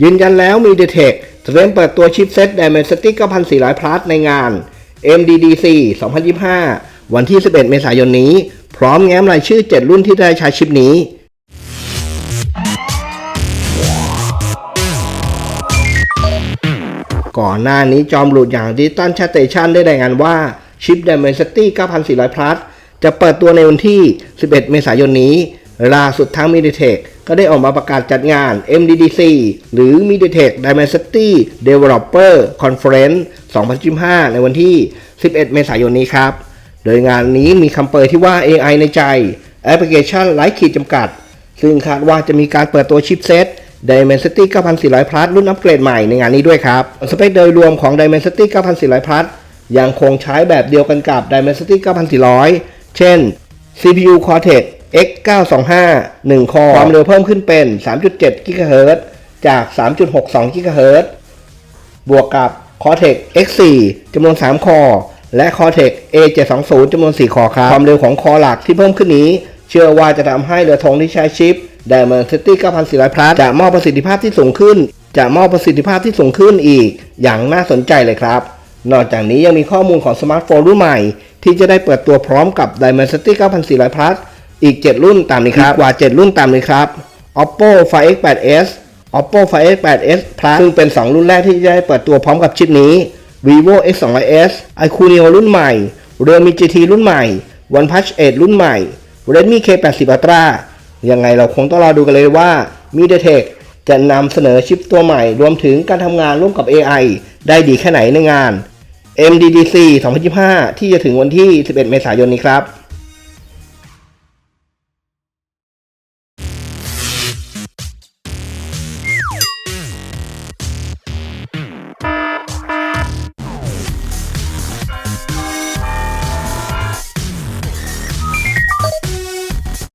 ยืนยันแล้ว MediaTek เตรียมเปิดตัวชิปเซ็ต Dimensity 9400 Plus ในงาน MDDC 2025 วันที่ 11 เมษายนนี้ พร้อมแง้มรายชื่อ 7 รุ่นที่ได้ใช้ชิปนี้ก่อนหน้านี้จอมหลุดอย่างดิจิตอลชาเตชันได้รายงานว่าชิป Dimensity 9400 Plus จะเปิดตัวในวันที่ 11 เมษายนนี้ล่าสุดทาง MediaTek ก็ได้ออกมาประกาศจัดงาน MDDC หรือ MediaTek Dimensity Developer Conference 2025 ในวันที่ 11 เมษายนนี้ครับ โดยงานนี้มีคำเปิดที่ว่า AI ในใจแอปพลิเคชันไร้ขีดจำกัด ซึ่งคาดว่าจะมีการเปิดตัวชิปเซ็ต Dimensity 9400 Plus รุ่นอัปเกรดใหม่ในงานนี้ด้วยครับ สเปคโดยรวมของ Dimensity 9400 Plus ยังคงใช้แบบเดียวกันกับ Dimensity 9400 เช่น CPU Cortex X925 1คอความเร็วเพิ่มขึ้นเป็น 3.7 GHz จาก 3.62 GHz บวกกับ Cortex X4 จำนวน 3 คอ และ Cortex A720 จำนวน 4 คอครับ ความเร็วของคอหลักที่เพิ่มขึ้นนี้ เชื่อว่าจะทำให้เรือธงที่ใช้ชิป Dimensity 9400 Plus จะมอบประสิทธิภาพที่สูงขึ้น จะมอบประสิทธิภาพที่สูงขึ้นอีก อย่างน่าสนใจเลยครับ นอกจากนี้ยังมีข้อมูลของสมาร์ทโฟนรุ่นใหม่ ที่จะได้เปิดตัวพร้อมกับ Dimensity 9400 Plus อีก 7 รุ่นตามนี้ครับกว่า 7 รุ่นตามนี้ครับ Oppo Find X8s Oppo Find X8s Plus ซึ่งเป็น 2 รุ่นแรกที่จะได้เปิดตัวพร้อมกับชิปนี้ Vivo X200s iQOO Neo รุ่นใหม่ Realme GT รุ่นใหม่ OnePlus 8 รุ่นใหม่ Redmi K80 Ultra ยังไงเราคงต้องรอดูกันเลยว่า MediaTek จะนำเสนอชิปตัวใหม่ รวมถึงการทำงานร่วมกับ AI ได้ดีแค่ไหนในงาน MDDC 2025 ที่จะถึงวันที่ 11 เมษายนนี้ครับ